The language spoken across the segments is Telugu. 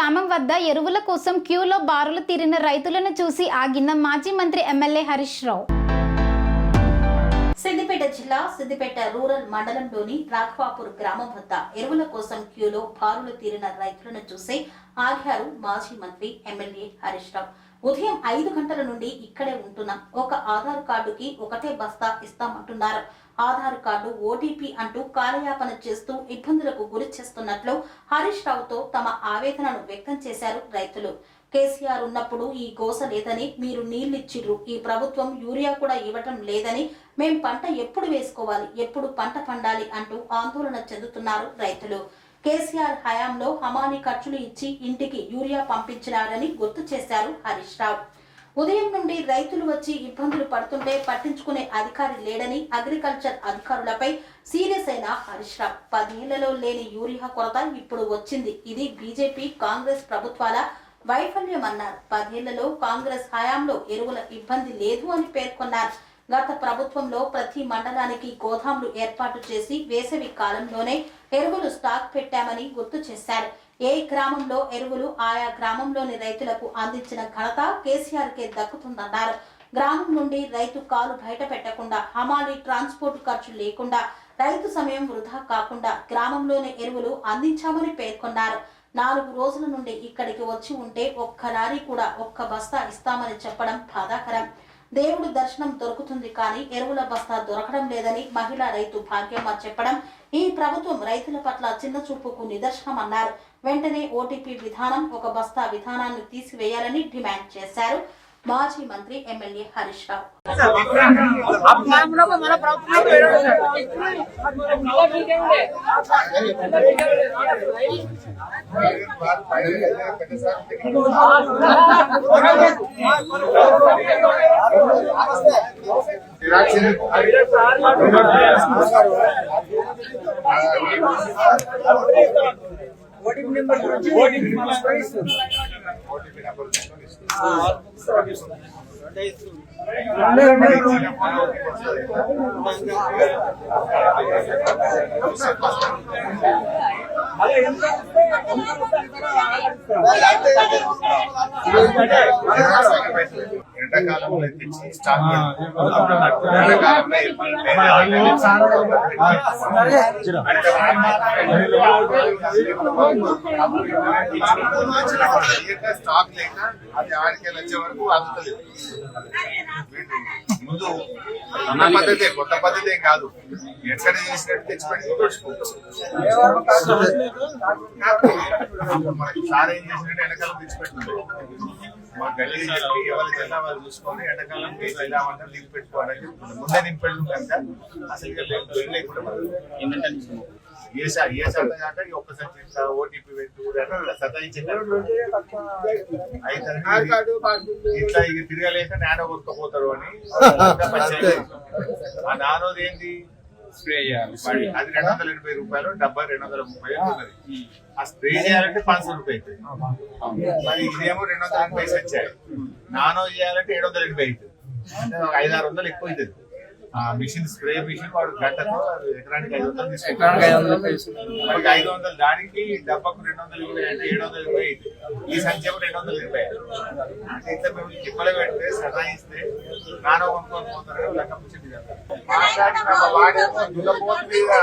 గ్రామం వద్ద ఎరువుల కోసం క్యూలో బారులు తీరిన రైతులను చూసి ఆగిన మాజీ మంత్రి ఎమ్మెల్యే హరీష్ రావు. సిద్దిపేట జిల్లా సిద్దిపేట రూరల్ మండలంలోని రాఘవాపూర్ గ్రామం వద్ద ఎరువుల కోసం క్యూలో బారులు తీరిన రైతులను చూసి ఆగారు మాజీ మంత్రి ఎమ్మెల్యే హరీష్ రావు. ఉదయం ఐదు గంటల నుండి ఇక్కడే ఉంటున్నాం. ఒక ఆధార్ కార్డుకి ఒకటే బస్తా ఇస్తామంటున్నారు. ఆధార్ కార్డు ఓటీపీ అంటూ కాలయాపన చేస్తూ ఇబ్బందులకు గురి చేస్తున్నట్లు హరీష్ రావుతో తమ ఆవేదనను వ్యక్తం చేశారు రైతులు. కేసీఆర్ ఉన్నప్పుడు ఈ గోస లేదని మీరు నీళ్ళిచ్చిర్రు. ఈ ప్రభుత్వం యూరియా కూడా ఇవ్వటం లేదని మేం పంట ఎప్పుడు వేసుకోవాలి ఎప్పుడు పంట పండాలి అంటూ ఆందోళన చెందుతున్నారు రైతులు. కేసీఆర్ హయాంలో హమాని ఖర్చులు ఇచ్చి ఇంటికి యూరియా పంపించినారని గుర్తు చేశారు హరీష్ రావు. ఉదయం నుండి రైతులు వచ్చి ఇబ్బందులు పడుతుంటే పట్టించుకునే అధికారి లేడని అగ్రికల్చర్ అధికారులపై సీరియస్ అయిన హరీష్ రావు. పదేళ్ళలో లేని యూరియా కొరత ఇప్పుడు వచ్చింది. ఇది బీజేపీ కాంగ్రెస్ ప్రభుత్వాల వైఫల్యం అన్నారు పదేళ్ళలో కాంగ్రెస్ హయాంలో ఎరువుల ఇబ్బంది లేదు అని పేర్కొన్నారు. గత ప్రభుత్వంలో ప్రతి మండలానికి గోదాములు ఏర్పాటు చేసి వేసవి కాలంలోనే ఎరువులు స్టాక్ పెట్టామని గుర్తు చేశారు. ఏ గ్రామంలో ఎరువులు ఆయా గ్రామంలోని రైతులకు అందించిన ఘనత కేసీఆర్ కే దక్కుతుందన్నారు. గ్రామం నుండి రైతు కాలు బయట పెట్టకుండా హమాలి ట్రాన్స్పోర్ట్ ఖర్చు లేకుండా రైతు సమయం వృధా కాకుండా గ్రామంలోని ఎరువులు అందించామని పేర్కొన్నారు. నాలుగు రోజుల నుండి ఇక్కడికి వచ్చి ఉంటే ఒక్క లారీ కూడా ఒక్క బస్తా ఇస్తామని చెప్పడం బాధాకరం. దేవుడు దర్శనం దొరుకుతుంది కానీ ఎరువుల బస్తా దొరకడం లేదని మహిళా రైతు భాగ్యమ్మ చెప్పడం ఈ ప్రభుత్వం రైతుల పట్ల చిన్న చూపుకు నిదర్శనం అన్నారు. వెంటనే ఓటీపీ విధానం ఒక బస్తా విధానాన్ని తీసివేయాలని డిమాండ్ చేశారు. మాజీ మంత్రి ఎమ్మెల్యే హరీష్ రావు. ఎండాకాలంలో తెచ్చి స్టాక్ పెడతాం. ఎండాకాలంలో ఇబ్బంది లేదు. అంటే స్టాక్ లేక అది ఆడికి వచ్చే వరకు అందుతుంది ముందు కొత్త పద్ధతే కొత్త పద్ధతే కాదు. ఎక్కడ చేసినట్టు తెచ్చి పెట్టి మనకి సార్ ఏం చేసినట్టు ఎండాకాలం మా గల్లీ చెప్పి ఎవరి జిల్లా వాళ్ళు చూసుకొని ఎండాకాలం లింక్ పెట్టుకోవాలని చెప్తుంది ముందే కనుక అసలు లేకుండా ఏ సార్ ఏ సార్ ఈ ఒక్కసారి చేస్తా ఓటీపీ పెట్టు ఇట్లా ఇక తిరగలేక నానో కొట్టుకుపోతారు అని. ఆ నానోది ఏంటి? స్ప్రే చేయాలి. అది అది రెండు వందల ఎనభై రూపాయలు డబ్బా రెండు వందల ముప్పై ఉన్నది. ఆ. స్ప్రే చేయాలంటే పాంచ్ రూపాయలు అవుతుంది మరి ఇదేమో రెండు వందల ఎనభై వచ్చాయి. నానో చేయాలంటే ఏడు వందల ఎనభై అవుతుంది అంటే ఒక ఐదు ఆరు వందలు ఎక్కువ అవుతుంది మిషన్ స్ప్రే మిషన్ వాడు గంటకు ఎకరానికి ఐదు వందలు ఎకరానికి ఐదు వందలు తీసుకుంటాడు ఐదు వందలు దానికి డబ్బాకు రెండు వందలు ఇరవై అంటే ఏడు వందల ఇరవై ఈ సంఖ్య రెండు వందల ఇరవై అంటే ఇంత మేము తిప్పలు పెడితే సతాయిస్తే నానో కొనుక్కొని పోతారు లెక్క ముచ్చటి కదా. మాట్లాడిన వాడి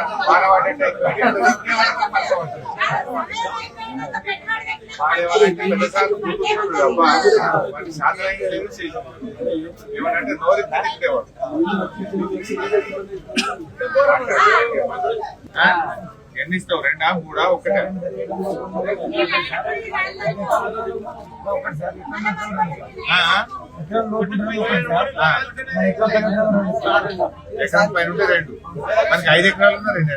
శాస్త్రంగా నోరు తిరిగేవాడు ఎన్ని ఇస్తావు? రెండా? మూడా? ఒకటే. ఎకరం పైన ఉంటే రెండు. మనకి ఐదు ఎకరాలు ఉన్నా రెండు.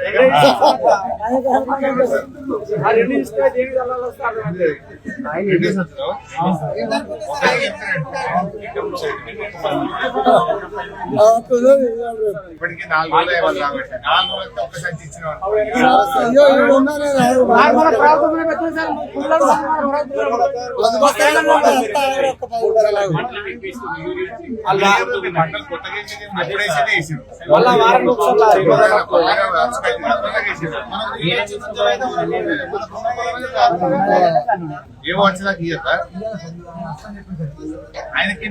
ఇప్పటికీ నాలుగు రోజులు వాళ్ళు రాబట్టారు నాలుగు రోజులతో ఒక్క సంచి ఇచ్చిన అయ్యో మళ్ళా వారం ఏమో వచ్చిందా ఆయనకి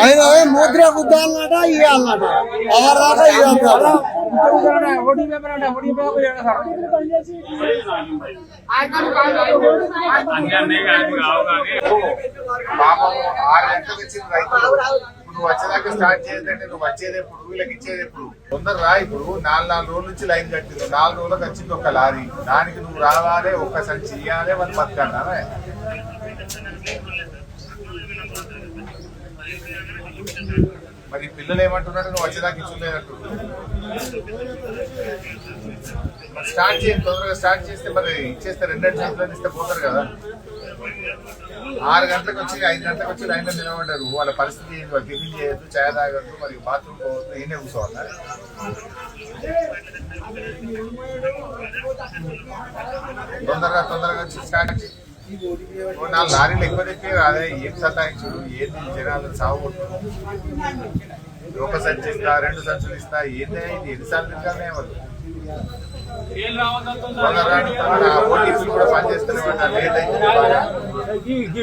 ఆయన ముద్ర ఇవ్వాలన్నట ఎవరు రాక ఇవ్వాలి పాపం ఆరు గంటలకు వచ్చిన రైతులు ఇప్పుడు నువ్వు వచ్చేదాకా స్టార్ట్ చేయదంటే నువ్వు వచ్చేది ఎప్పుడు? వీళ్ళకి ఇచ్చేది ఎప్పుడు? తొందర రా ఇప్పుడు? నాలుగు నాలుగు రోజుల నుంచి లైన్ కట్టింది. నాలుగు రోజులకు వచ్చింది ఒక లారీ. దానికి నువ్వు రావాలి ఒక్క సంచి వాళ్ళు బతకన్నా మరి పిల్లలు ఏమంటున్నారు? నువ్వు వచ్చేదాకా ఇచ్చలేదంటు మరి స్టార్ట్ చేయండి తొందరగా స్టార్ట్ చేస్తే మరి ఇచ్చేస్తే రెండు సంవత్సరాలు ఇస్తే పోతారు కదా. ఆరు గంటలకు వచ్చి ఐదు గంటలకు వచ్చి లైన్లో నిలబడ్డారు. వాళ్ళ పరిస్థితి ఏంటి? వాళ్ళు టిఫిన్ చేయొద్దు చాయ్ తాగద్దు మరి బాత్రూమ్ పోవద్దు ఈయనే కూర్చోవాలి? తొందరగా తొందరగా వచ్చి స్టార్ట్ చేయండి నాలుగు లారీలు ఎక్కువ తెప్పి అదే ఏం సతాయించుడు ఏంది? జనాలు సాగు ఒక సంచి ఇస్తా రెండు సంచులు ఇస్తా. ఏంది ఇది ఎన్నిసార్లు తింటానే వాళ్ళు. ఓటీసీలు కూడా పనిచేస్తూనే ఉన్నారు లేట్ అయితే